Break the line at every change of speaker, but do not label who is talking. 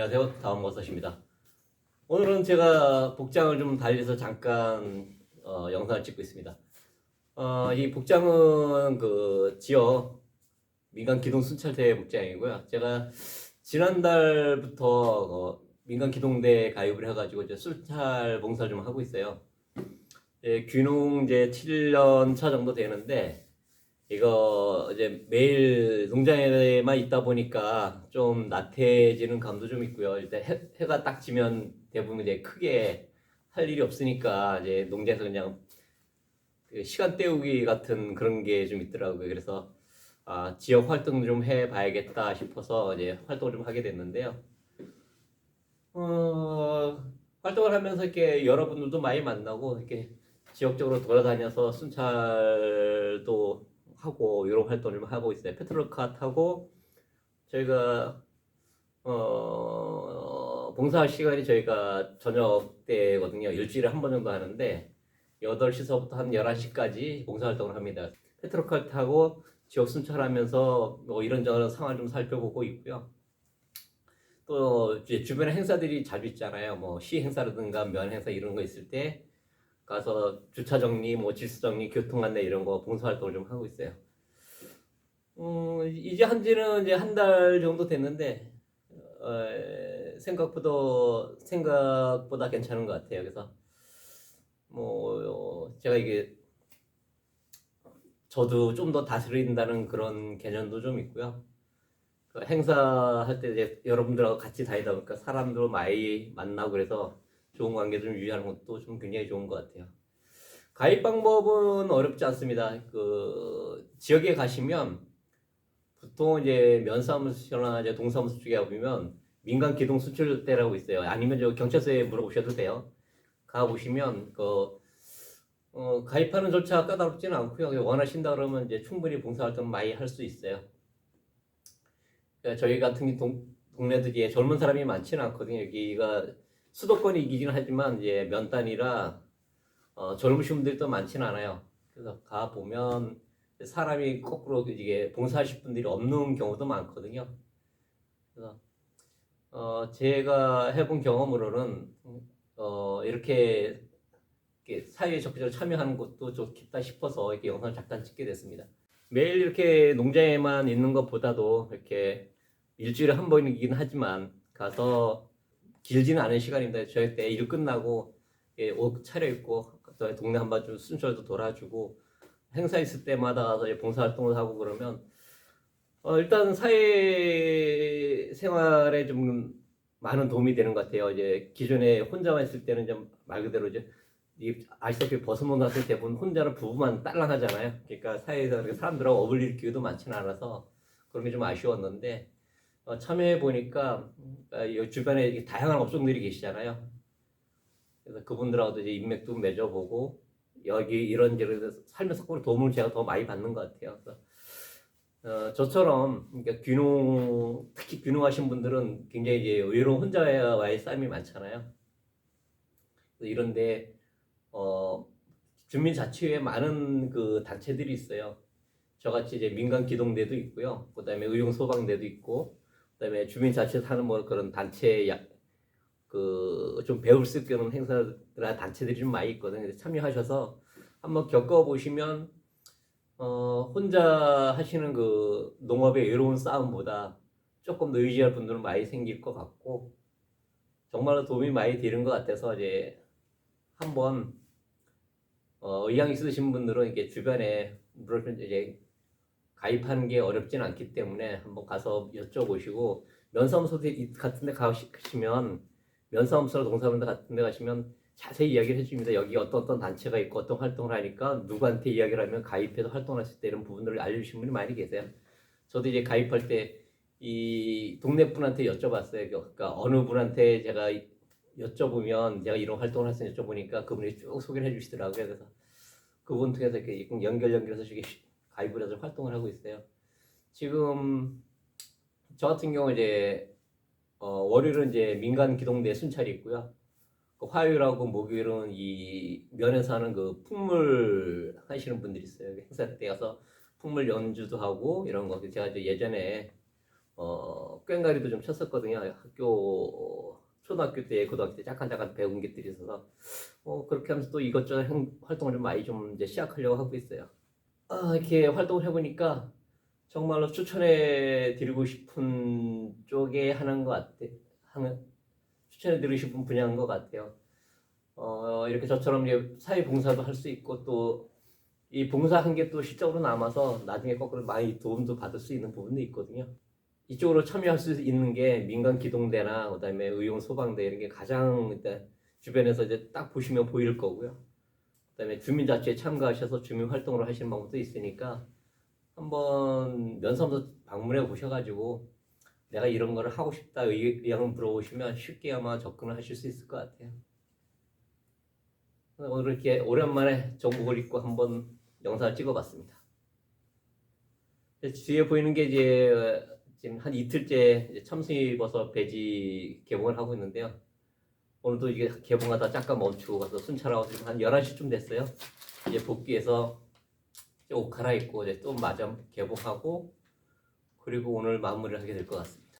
안녕하세요. 다음 버섯입니다. 오늘은 제가 복장을 좀 달리해서 잠깐 어, 영상을 찍고 있습니다. 어, 이 복장은 그 지역 민간 기동 순찰대 복장이고요. 제가 지난달부터 어, 민간 기동대 가입을 해가지고 이제 순찰 봉사를 좀 하고 있어요. 예, 귀농 이제 7년 차 정도 되는데 이거 이제 매일 농장에만 있다 보니까 좀 나태해지는 감도 좀 있고요. 일단 해, 해가 딱 지면 대부분 이제 크게 할 일이 없으니까 이제 농장에서 그냥 그 시간 때우기 같은 그런 게 좀 있더라고요. 그래서 아, 지역 활동 좀 해봐야겠다 싶어서 이제 활동을 좀 하게 됐는데요. 어, 활동을 하면서 이렇게 여러분들도 많이 만나고 이렇게 지역적으로 돌아다녀서 순찰도 하고 이런 활동을 좀 하고 있어요. 페트롤카 타고 저희가 어 봉사할 시간이 저희가 저녁 때거든요. 일주일에 한 번 정도 하는데 8시서부터 한 11시까지 봉사활동을 합니다. 페트롤카 타고 지역 순찰하면서 뭐 이런저런 상황 좀 살펴보고 있고요. 또 주변에 행사들이 자주 있잖아요. 뭐 시 행사라든가 면 행사 이런 거 있을 때 가서 주차 정리, 뭐 질서 정리, 교통 안내 이런 거 봉사 활동을 좀 하고 있어요. 음, 이제 한지는 이제 한 달 정도 됐는데 어, 생각보다 생각보다 괜찮은 것 같아요. 그래서 뭐 어, 제가 이게 저도 좀 더 다스린다는 그런 개념도 좀 있고요. 그 행사할 때 이제 여러분들하고 같이 다니다 보니까 사람들 많이 만나고 그래서 좋은 관계 좀 유지하는 것도 좀 굉장히 좋은 것 같아요. 가입 방법은 어렵지 않습니다. 그 지역에 가시면 보통 이제 면사무소나 이제 동사무소 쪽에 가보면 민간 기동 수출대라고 있어요. 아니면 저 경찰서에 물어보셔도 돼요. 가 보시면 그 어, 가입하는 절차가 까다롭지는 않고요. 원하신다 그러면 이제 충분히 봉사활동 많이 할 수 있어요. 그러니까 저희 같은 동, 동네들이 젊은 사람이 많지는 않거든요. 여기가 수도권이 이기긴 하지만 이제 면단이라 어, 젊으신 분들이 또 많지는 않아요. 그래서 가 보면 사람이 거꾸로 이게 봉사하실 분들이 없는 경우도 많거든요. 그래서 어, 제가 해본 경험으로는 어, 이렇게, 사회에 적극적으로 참여하는 것도 좋겠다 싶어서 이렇게 영상을 잠깐 찍게 됐습니다. 매일 이렇게 농장에만 있는 것보다도 이렇게 일주일에 한 번이긴 하지만 가서 길지는 않은 시간입니다. 저희 때 일 끝나고 예, 옷 차려입고 또 동네 한번 좀 순찰도 돌아주고 행사 있을 때마다 봉사활동을 하고 그러면 어, 일단 사회 생활에 좀 많은 도움이 되는 것 같아요. 이제 기존에 혼자만 있을 때는 좀 말 그대로 이제 이 아시다시피 벗어못 났을 때 보면 혼자는 부부만 딸랑하잖아요. 그러니까 사회에서 사람들하고 어울릴 기회도 많지는 않아서 그런 게 좀 아쉬웠는데 어, 참여해 보니까 어, 주변에 다양한 업종들이 계시잖아요. 그래서 그분들하고도 이제 인맥도 맺어보고 여기 이런 데를 살면서 꼭 도움을 제가 더 많이 받는 것 같아요. 그래서 어, 저처럼 그러니까 귀농 특히 귀농하신 분들은 굉장히 이제 의외로 혼자와의 싸움이 많잖아요. 이런데 어, 주민자치회에 많은 그 단체들이 있어요. 저같이 이제 민간 기동대도 있고요. 그다음에 의용 소방대도 있고, 그다음에 주민자치 사는 뭐 그런 단체 그 좀 배울 수 있는 행사들한 단체들이 좀 많이 있거든요. 참여하셔서 한번 겪어보시면 어, 혼자 하시는 그 농업의 외로운 싸움보다 조금 더 의지할 분들은 많이 생길 것 같고 정말로 도움이 많이 되는 것 같아서 이제 한번 어, 의향 있으신 분들은 이렇게 주변에 물론 이제 가입하는 게 어렵진 않기 때문에 한번 가서 여쭤보시고 면사무소 같은 데 가시면 면사무소나 동사무소 같은 데 가시면 자세히 이야기를 해줍니다. 여기 어떤 어떤 단체가 있고 어떤 활동을 하니까 누구한테 이야기를 하면 가입해서 활동하실 때 이런 부분들을 알려주신 분이 많이 계세요. 저도 이제 가입할 때 이 동네 분한테 여쭤봤어요. 그러니까 어느 분한테 제가 여쭤보면 제가 이런 활동을 할수 여쭤보니까 그분이 쭉 소개를 해주시더라고요. 그래서 그분 통해서 이렇게 연결 연결해서 해서 활동을 하고 있어요. 지금 저 같은 경우 이제 어, 월요일은 이제 민간 기동대 순찰이 있고요. 그 화요일하고 목요일은 이 면에서 하는 그 풍물 하시는 분들이 있어요. 행사 때 가서 풍물 연주도 하고 이런 거. 제가 이제 예전에 어, 꽹가리도 좀 쳤었거든요. 학교 초등학교 때, 고등학교 때 잠깐 잠깐 배운 것들이 있어서 어, 그렇게 하면서 또 이것저것 행- 활동을 좀 많이 좀 이제 시작하려고 하고 있어요. 아, 이렇게 활동을 해보니까 정말로 추천해 드리고 싶은 쪽에 하나인 것 같아. 하는 추천해 드리고 싶은 분야인 것 같아요. 어, 이렇게 저처럼 이제 사회 봉사도 할 수 있고 또 이 봉사한 게 또 실적으로 남아서 나중에 거꾸로 많이 도움도 받을 수 있는 부분도 있거든요. 이쪽으로 참여할 수 있는 게 민간 기동대나 그다음에 의용 소방대 이런 게 가장 일단 주변에서 이제 딱 보시면 보일 거고요. 그다음에 주민자치에 참가하셔서 주민 활동을 하시는 방법도 있으니까 한번 면사무소 방문해 보셔가지고 내가 이런 거를 하고 싶다 의- 의향을 물어보시면 쉽게 아마 접근을 하실 수 있을 것 같아요. 오늘 이렇게 오랜만에 정복을 입고 한번 영상을 찍어봤습니다. 뒤에 보이는 게 이제 지금 한 이틀째 참수입어서 배지 개봉을 하고 있는데요. 오늘도 이게 개봉하다 잠깐 멈추고 가서 순찰하고 지금 한 11시쯤 됐어요. 이제 복귀해서 이제 옷 갈아입고 이제 또 마저 개봉하고 그리고 오늘 마무리를 하게 될 것 같습니다.